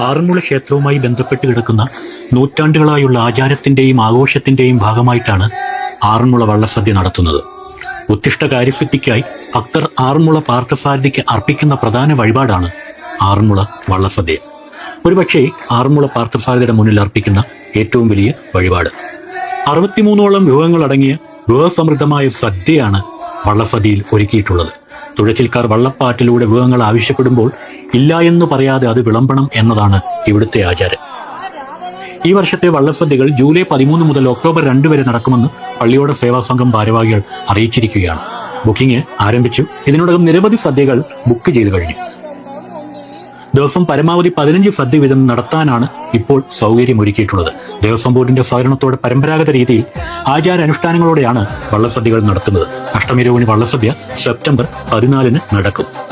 ആറന്മുള ക്ഷേത്രവുമായി ബന്ധപ്പെട്ട് കിടക്കുന്ന നൂറ്റാണ്ടുകളായുള്ള ആചാരത്തിന്റെയും ആഘോഷത്തിന്റെയും ഭാഗമായിട്ടാണ് ആറന്മുള വള്ളസദ്യ നടത്തുന്നത്. ഉത്തിഷ്ട കാര്യസിദ്ധിക്കായി ഭക്തർ ആറന്മുള പാർത്ഥസാരഥിക്ക് അർപ്പിക്കുന്ന പ്രധാന വഴിപാടാണ് ആറന്മുള വള്ളസദ്യ. ഒരുപക്ഷെ ആറന്മുള പാർത്ഥസാരഥിയുടെ മുന്നിൽ അർപ്പിക്കുന്ന ഏറ്റവും വലിയ വഴിപാട്. അറുപത്തിമൂന്നോളം വിഭവങ്ങളടങ്ങിയ വിഭവസമൃദ്ധമായ സദ്യയാണ് വള്ളസദ്യയിൽ ഒരുക്കിയിട്ടുള്ളത്. തുഴച്ചിൽക്കാർ വള്ളപ്പാട്ടിലൂടെ വിഭവങ്ങൾ ആവശ്യപ്പെടുമ്പോൾ ഇല്ല എന്ന് പറയാതെ അത് വിളമ്പണം എന്നതാണ് ഇവിടുത്തെ ആചാരം. ഈ വർഷത്തെ വള്ളസദ്യകൾ ജൂലൈ പതിമൂന്ന് മുതൽ ഒക്ടോബർ രണ്ട് വരെ നടക്കുമെന്ന് പള്ളിയോട സേവാ സംഘം ഭാരവാഹികൾ അറിയിച്ചിരിക്കുകയാണ്. ബുക്കിംഗ് ആരംഭിച്ചു. ഇതിനോടകം നിരവധി സദ്യകൾ ബുക്ക് ചെയ്തു കഴിഞ്ഞു. ദിവസം പരമാവധി പതിനഞ്ച് സദ്യ വീതം നടത്താനാണ് ഇപ്പോൾ സൗകര്യം ഒരുക്കിയിട്ടുള്ളത് ദേവസ്വം ബോർഡിന്റെ സഹകരണത്തോടെ പരമ്പരാഗത രീതിയിൽ ആചാരാനുഷ്ഠാനങ്ങളോടെയാണ് വള്ളസദ്യകൾ നടത്തുന്നത്. അഷ്ടമി രോഹിണി വള്ളസദ്യ സെപ്റ്റംബർ പതിനാലിന് നടക്കും.